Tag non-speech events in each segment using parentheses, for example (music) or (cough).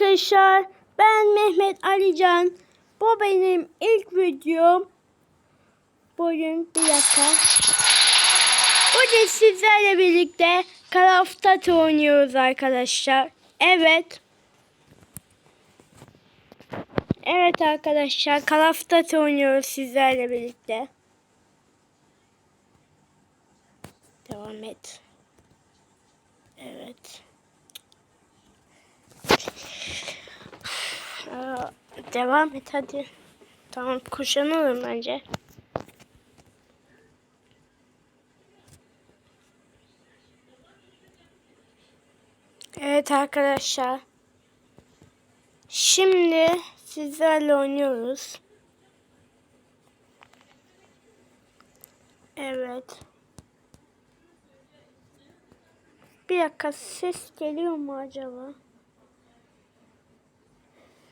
arkadaşlar. Ben Mehmet Alican. Bu benim ilk videom. Bugün bir dakika. Bugün sizlerle birlikte Duty oynuyoruz arkadaşlar. Evet. Evet arkadaşlar Duty oynuyoruz sizlerle birlikte. Devam et. Evet. Devam et hadi. Tamam kuşanalım bence. Evet arkadaşlar. Şimdi sizlerle oynuyoruz. Evet. Bir dakika ses geliyor mu acaba?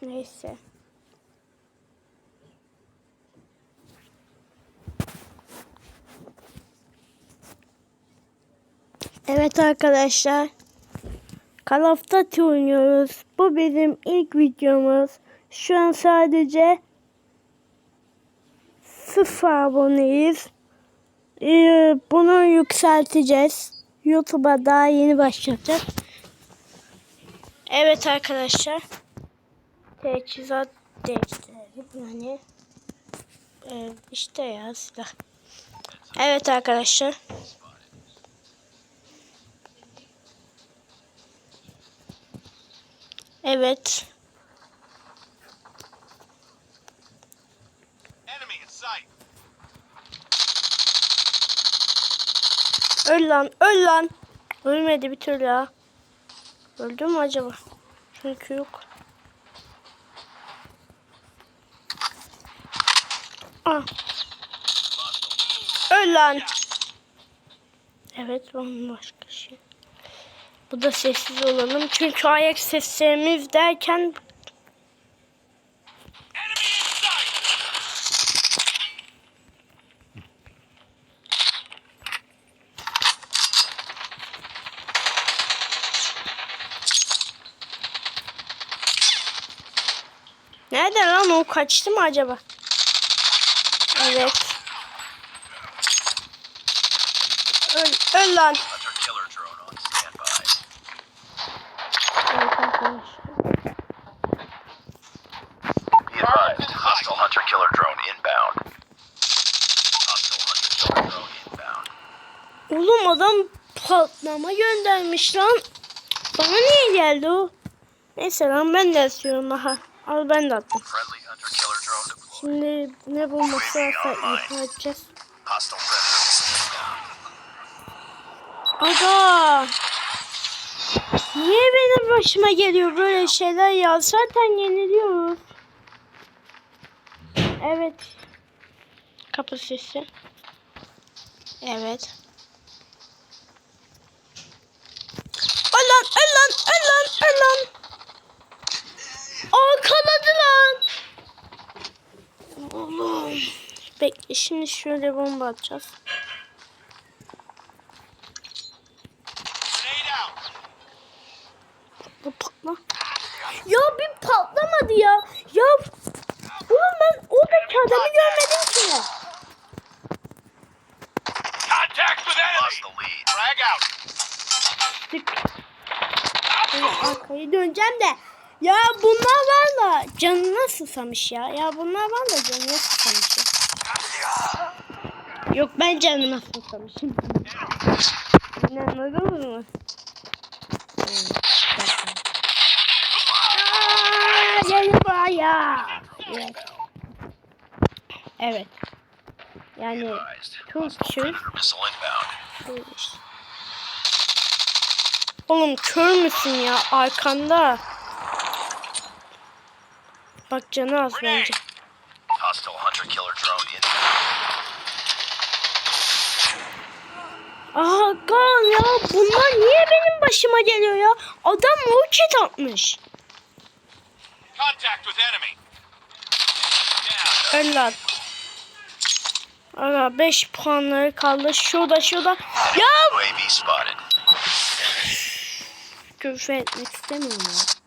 Neyse. Evet arkadaşlar. Call of Duty oynuyoruz. Bu bizim ilk videomuz. Şu an sadece sıfır aboneyiz. Ee, bunu yükselteceğiz. YouTube'a daha yeni başlayacağız. Evet arkadaşlar. Teçhizat değiştirelim yani. Ee, işte ya silah. Evet arkadaşlar. Evet. Öl lan, öl lan. Ölmedi bir türlü ya. Öldü mü acaba? Çünkü yok. Öl lan. Evet, bambaşka şey. Bu da sessiz olalım. Çünkü ayak seslerimiz derken. Nerede lan o kaçtı mı acaba? Evet. Öl, öl lan. Oğlum adam patlama göndermiş lan. Bana niye geldi o? Neyse lan ben de atıyorum aha. Al ben de attım. Şimdi ne bulması varsa ihbar edeceğiz. Aga. Niye benim başıma geliyor böyle şeyler ya? Zaten yeniliyoruz. Evet. Kapı sesi. Evet. Öl lan, öl lan, öl lan, lan. Arkaladı lan. Oğlum. Bekle şimdi şöyle bomba atacağız. Bu patla. Ya bir patlamadı ya. Ya oğlum ben oradaki adamı görmedim ki. Contact with enemy. Lead. Frag out. Arkayı döneceğim de. Ya bunlar var da canına susamış ya. Ya bunlar var da canına susamış ya. Yok ben canıma susamışım. Mı? Evet, bakın. Aa, Gel buraya. Evet. Evet. Yani. Türkçe işte. Oğlum kör müsün ya arkanda? Bak canı az bence. Hostile hunter killer drone inbound. Aha gal ya bunlar niye benim başıma geliyor ya? Adam roket atmış. Contact with enemy. Down. Öl lan. Aga 5 puanları kaldı. Şurada şurada. Ya küfür etmek istemiyorum ya.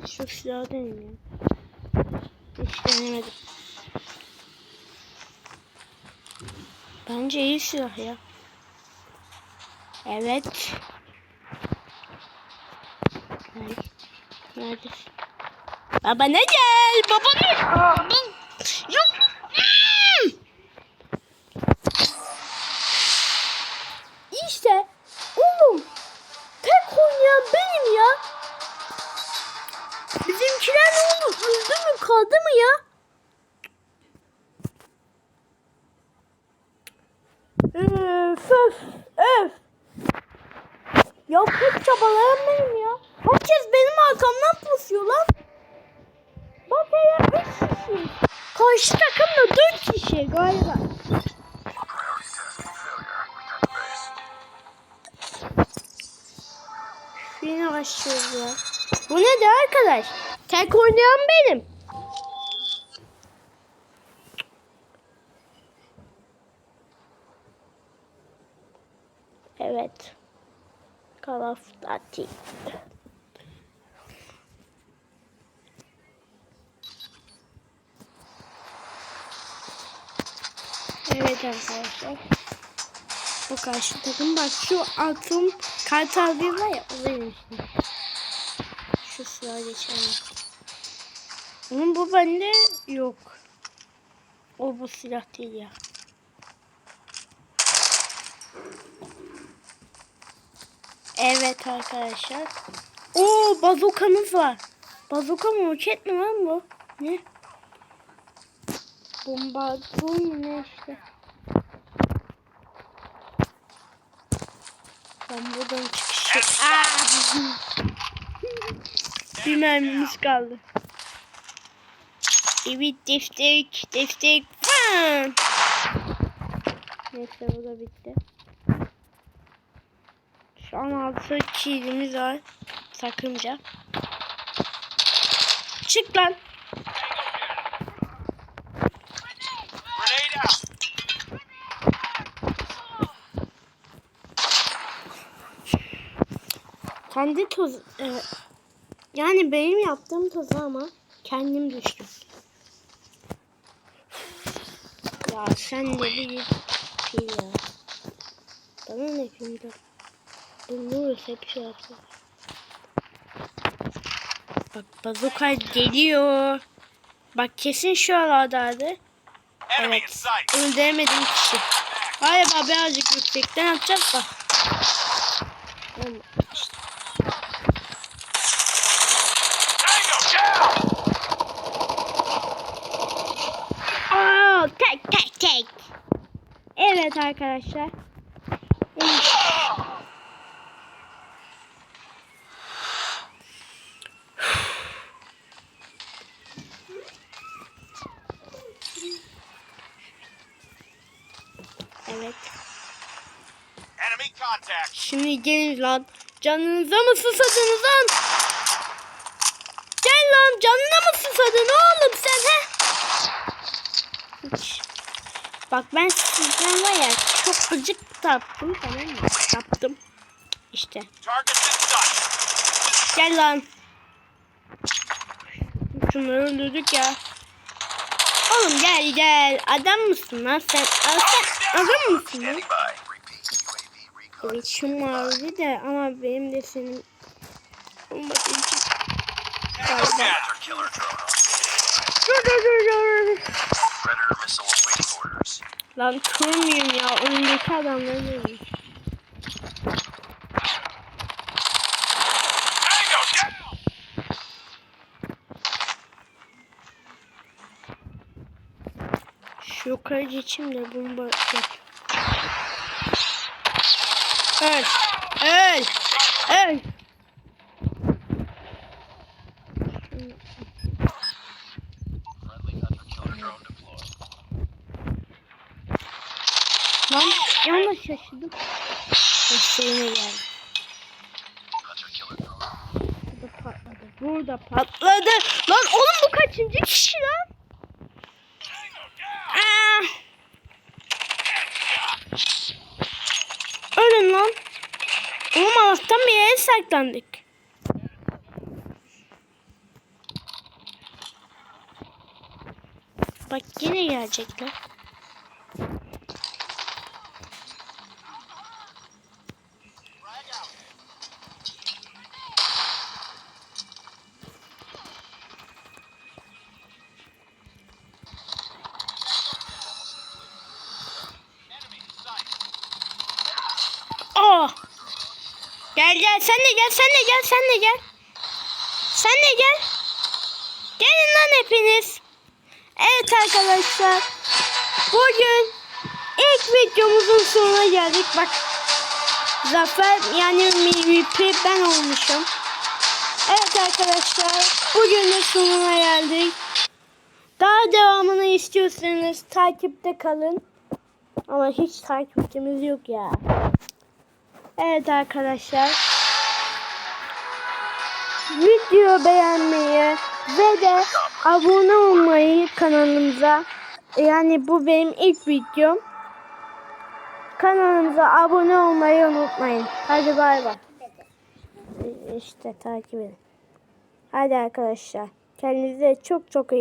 Kez şu silahı deneyim ya. Hiç denemedim. Bence iyi silah ya. Evet. Nerede? Neredesin? Baba ne gel? Baba ne? Kaldı mı ya? Öf öf öf. Ya pek çabalayan benim ya. Herkes benim arkamdan pusuyor lan. Bak hele 3 kişi. Karşı takım da 4 kişi galiba. Yine başlıyoruz ya. Bu ne de arkadaş? Tek oynayan benim. Evet. Of Duty. Evet arkadaşlar. Bu karşı takım bak şu altın kartal bir var ya o benim. Şu sıra geçelim. Onun bu bende yok. O bu silah değil ya. Evet arkadaşlar. Oo bazokamız var. Bazoka mı roket mi lan bu? Ne? Bomba bu ne işte. Ben buradan çıkış Aa! (laughs) Bir mermimiz kaldı. Evet deftek falan. Neyse bu da bitti. Şu an altı kilimiz var. Sakınca. Çık lan. Kendi toz... e, yani benim yaptığım tozu ama kendim düştüm. Ya sen de bir şey ya. Bana ne şimdi? Bunu hep şey yapıyor. Bak bazuka geliyor. Bak kesin şu aladaydı. Evet. Öldüremedim kişi. Galiba birazcık yüksekten atacağız down. Aa, tek tek tek. Evet arkadaşlar. Evet. Enemy contact. Şimdi gelin lan. Canınıza mı susadınız lan? Gel lan canına mı susadın oğlum sen he? Bak ben sizden var ya çok gıcık taptım tamam mı? Taptım. İşte. Gel lan. Şunları öldürdük ya. Oğlum gel gel. Adam mısın lan sen? Sen adam mısın lan? Evet şu mavi de ama benim de senin drone on. Dur dur dur dur. Lan kurmayayım ya önündeki adamları görüyorum. Yukarı geçeyim de bomba yap. Öl. Öl. Öl. Lan yanlış şaşırdım. Mesleğime geldi. Burada patladı. Burada patladı. Lan oğlum bu kaçıncı kişi lan? ortam bir yere saklandık. Bak yine gelecekler. Gel sen de gel sen de gel sen de gel. Sen de gel. Gelin lan hepiniz. Evet arkadaşlar. Bugün ilk videomuzun sonuna geldik. Bak. Zafer yani MVP ben olmuşum. Evet arkadaşlar. Bugün de sonuna geldik. Daha devamını istiyorsanız takipte kalın. Ama hiç takipçimiz yok ya. Evet arkadaşlar. Video beğenmeyi ve de abone olmayı kanalımıza. Yani bu benim ilk videom. Kanalımıza abone olmayı unutmayın. Hadi bay bay. İşte takip edin. Hadi arkadaşlar. Kendinize çok çok iyi